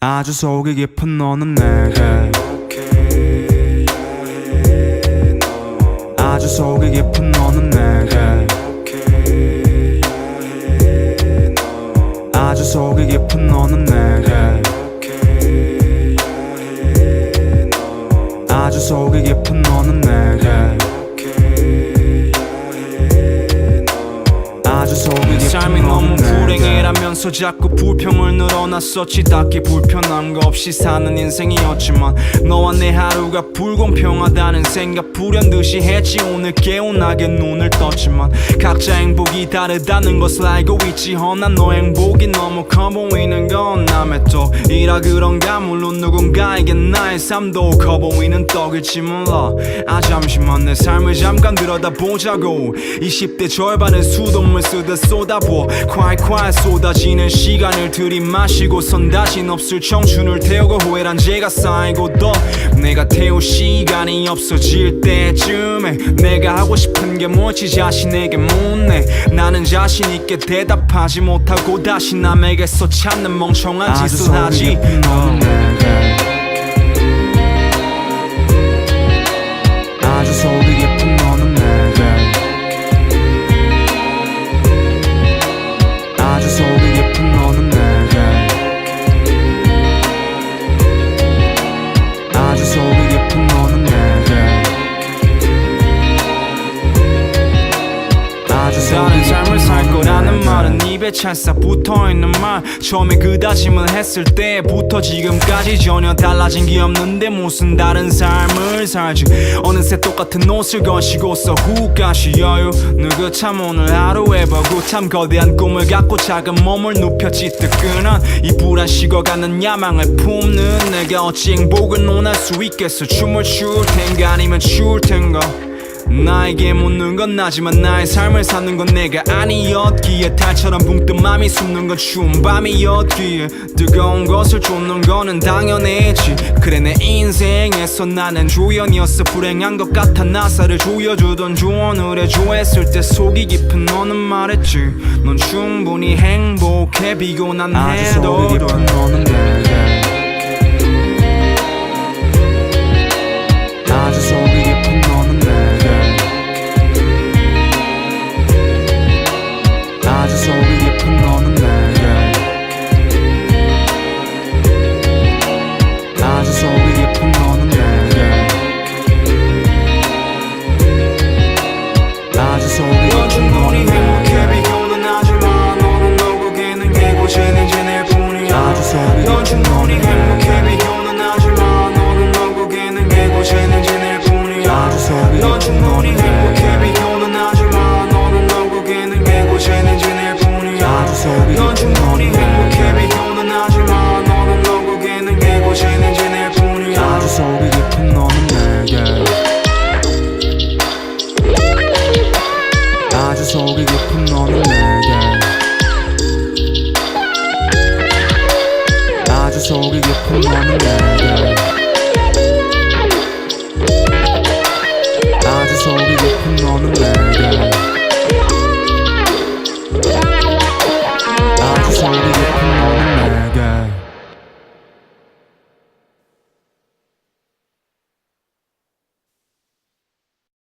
아주 속이 깊은 너는 내게. 아주 속이 깊은 너는 내게. 아주 속이 깊은 너는 내게. 아주 속이 깊은 너는 내게 불행해라면서 자꾸 불평을 늘어놨었지 딱히 불편한 거 없이 사는 인생이었지만 너와 내 하루가 불공평하다는 생각 불현듯이 했지. 오늘 개운하게 눈을 떴지만 각자 행복이 다르다는 것을 알고 있지. 허나 너 행복이 너무 커 보이는 건 남의 떡이라 그런가. 물론 누군가에겐 나의 삶도 커 보이는 떡일지 몰라. 아 잠시만 내 삶을 잠깐 들여다보자고. 20대 절반은 수돗물 쓰듯 쏟아부어 콸콸 쏟아지는 시간을 들이마시고선 다신 없을 청춘을 태우고 후회란 죄가 쌓이고 또 내가 시 간이 없어질 때쯤에 내가 하고 싶은 게 뭘지? 자신에게 묻네. 나는 자신 있게 대답하지 못하고 다시 남에게서 찾는 멍청한 짓을 하지 입에 찰싹 붙어있는 말. 처음에 그 다짐을 했을 때부터 지금까지 전혀 달라진 게 없는데 무슨 다른 삶을 살지? 어느새 똑같은 옷을 거시고서 후가시 여유. 느긋함 오늘 하루에 보고 참 거대한 꿈을 갖고 작은 몸을 눕혔지. 뜨끈한 이 불안 식어가는 야망을 품는 내가 어찌 행복을 논할 수 있겠어? 춤을 출 텐가 아니면 추울 텐가 나에게 묻는 건 나지만 나의 삶을 사는 건 내가 아니었기에 달처럼 붕뜬 맘이 숨는 건 추운 밤이었기에 뜨거운 것을 쫓는 거는 당연했지. 그래 내 인생에서 나는 조연이었어. 불행한 것 같아 나사를 조여주던 조언을 해줘 했을 때 속이 깊은 너는 말했지. 넌 충분히 행복해. 비교난 속이 해도 깊은 너는 내게 속이 깊은 너는 내게. 아주 속이 깊은 너는 내게. 아주 속이 깊은 너는 내게.